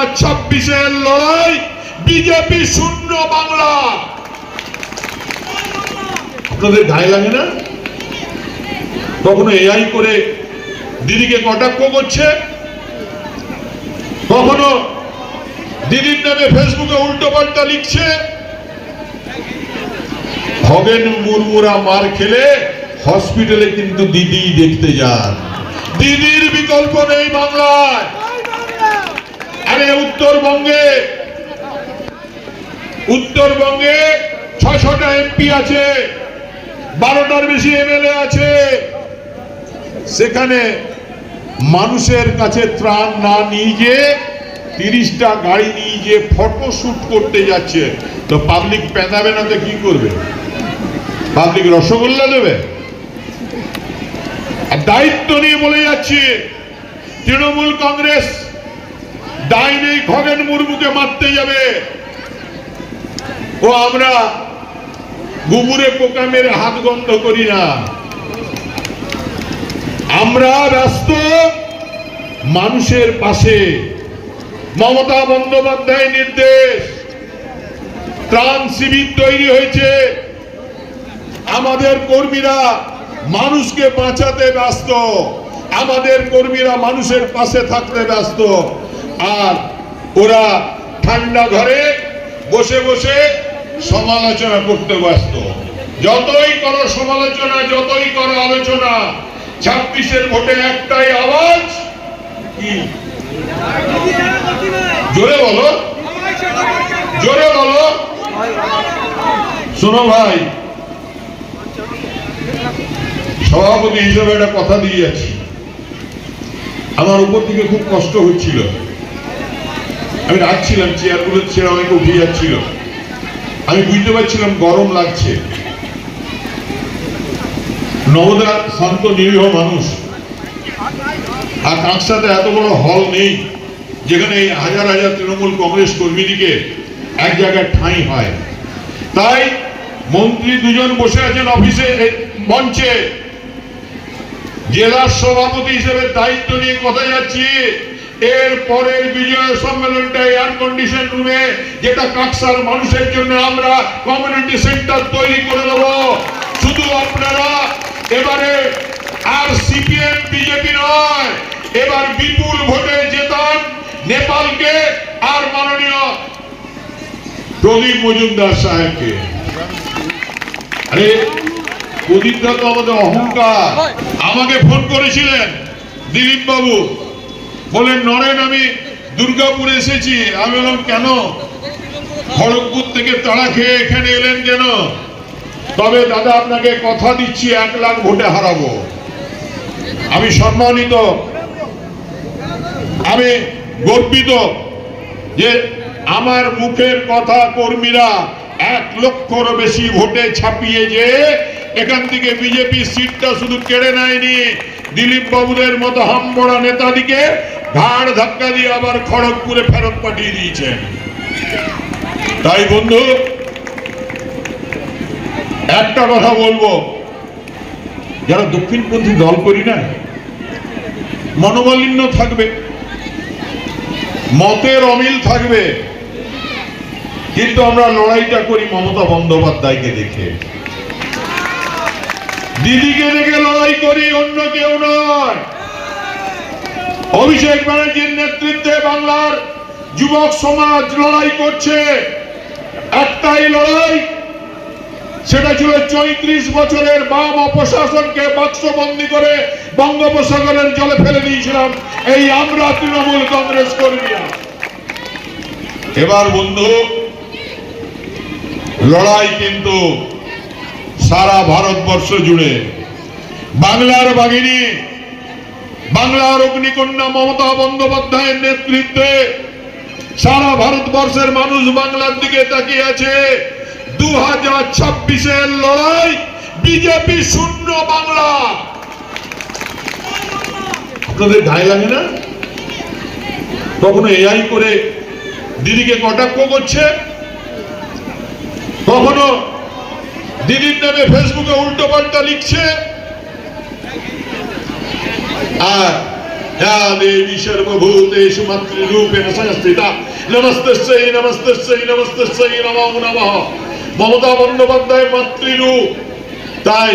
হাজার ছাব্বিশের লড়াই বিজেপি শূন্য বাংলা। আপনাদের গায়ে লাগে না? কখনো এআই করে দিদিকে কটাক্ষ করছে? কখনো দিদির নামে ফেসবুকে উল্টো পাল্টা লিখছে? খগেন মুরমুরা মার খেলে হসপিটালে কিন্তু দিদি দেখতে যান। দিদির বিকল্প নেই বাংলায়। উত্তরবঙ্গে। উত্তরবঙ্গে ছশোটা এমপি আছে, বারোটার বেশি এমএলএ আছে। সেখানে মানুষের কাছে ত্রাণ না নিয়ে যে তিরিশটা গাড়ি নিয়ে যে ফটো শুট করতে যাচ্ছে। তো পাবলিক পেঁদাবে না তো কি করবে? পাবলিক রসগোল্লা দেবে? দায়িত্ব নিয়ে বলে যাচ্ছি, তৃণমূল কংগ্রেস নেই খগেন মুর্মুকে মারতে যাবে। ও, আমরা গুবুরে পোকা মেরে হাত গন্ধ করি না। আমরা ব্যস্ত মানুষের পাশে। মমতা বন্দ্যোপাধ্যায় নির্দেশ। ত্রাণ শিবির তৈরি হয়েছে। আমাদের কর্মীরা মানুষকে বাঁচাতে ব্যস্ত। আমাদের কর্মীরা মানুষের পাশে থাকতে ব্যস্ত। আর ওরা ঠান্ডা ঘরে বসে বসে সমালোচনা করতে ব্যস্ত। যতই করো সমালোচনা, যতই করো আলোচনা, ছাব্বিশের ভোটে একটাই আওয়াজ কি? জোরে বলো। জোরে বলো। শোনো ভাই, সভাপতি হিসেবে একটা কথা দিয়ে যাচ্ছি আমার উপর থেকে খুব কষ্ট হচ্ছিল। আমি রাখছিলাম চেয়ারগুলো ছেড়ে অনেকে উঠে যাচ্ছিল। আমি বুঝতে পারছিলাম গরম লাগছে। নবদা শান্ত, নিরীহ মানুষ। আর তার সাথে এত বড় হল নেই, যেখানে এই হাজার হাজার তৃণমূল কংগ্রেস কর্মীদিকে এক জায়গায় ঠাঁই হয়। তাই মন্ত্রী দুজন বসে আছেন অফিসে মঞ্চে। জেলার সভাপতি হিসেবে দায়িত্ব নিয়ে কথা যাচ্ছি। এর পরের বিজয় সম্মেলনটা এয়ার কন্ডিশন রুমে যেটা কাকসার মানুষের জন্য আমরা কমিউনিটি সেন্টার তৈরি করে দেব। শুধু আপনারা, এবারে আর সিপিএম বিজেপি নয়, এবার বিপুল ভোটে জেতান নেপালকে আর মাননীয় প্রদীপ মজুমদার সাহেবকে। আরে, প্রদীপদা তো আমাদের অহংকার। আমাকে ফোন করেছিলেন দিলীপ বাবু বলেন নরেন, আমি দুর্গাপুর এসেছি। আমি বললাম, কেন? খড়গপুর থেকে তাড়া খেয়ে এখানে এলেন কেন? তবে দাদা, আপনাকে কথা দিচ্ছি, এক লাখ ভোটে হারাবো। আমি সম্মানিত, আমি গর্বিত যে আমার মুখের কথা কর্মীরা এক লক্ষর বেশি ভোটে ছাপিয়ে যে এখান থেকে বিজেপি সিটটা শুধু কেড়ে নেয়নি দিলীপ বাবুদের মতো হামবড়া নেতাদিকে ঘাড় ধাক্কা দিয়ে আবার খড়গপুরে ফেরত পাঠিয়ে দিয়েছেন। তাই বন্ধু, একটা কথা বলব। যারা দক্ষিণপন্থী দল করি না, মনোমালিন্য থাকবে, মতের অমিল থাকবে। কিন্তু আমরা লড়াইটা করি মমতা বন্দ্যোপাধ্যায়কে দেখে। দিদিকে দেখে লড়াই করি, অন্য কেউ নয়। অভিষেক ব্যানার্জির নেতৃত্বে বাংলার যুবক সমাজ লড়াই করছে। একটাই লড়াই, সেটা ছিল চৈত্রিশ বছরের বাম অপশাসনকে বাক্সবন্দি করে বঙ্গোপসাগরের জলে ফেলে দিয়েছিলাম। এই আমরা তৃণমূল কংগ্রেস কর্মীরা। এবার বন্ধু, লড়াই কিন্তু সারা ভারতবর্ষ জুড়ে। বাংলার বাঘিনী বাংলার অগ্নিকন্যা মমতা বন্দ্যোপাধ্যায়ের নেতৃত্বে সারা ভারতবর্ষের মানুষ বাংলার দিকে তাকিয়ে আছে। দু হাজার ছাব্বিশের লড়াই বিজেপি শূন্য বাংলা। আপনাদের গায়ে লাগে না? কখনো এআই করে দিদিকে কটাক্ষ করছে? কখনো দিদির নামে ফেসবুকে উল্টো পাল্টা লিখছে? আর या देवी सर्वभूतेषु मातृरूपेण संस्थिता नमस्तस्यै नमस्तस्यै नमस्तस्यै नमो नमः মমতা বন্দ্যোপাধ্যায় মাতৃরূপ তাই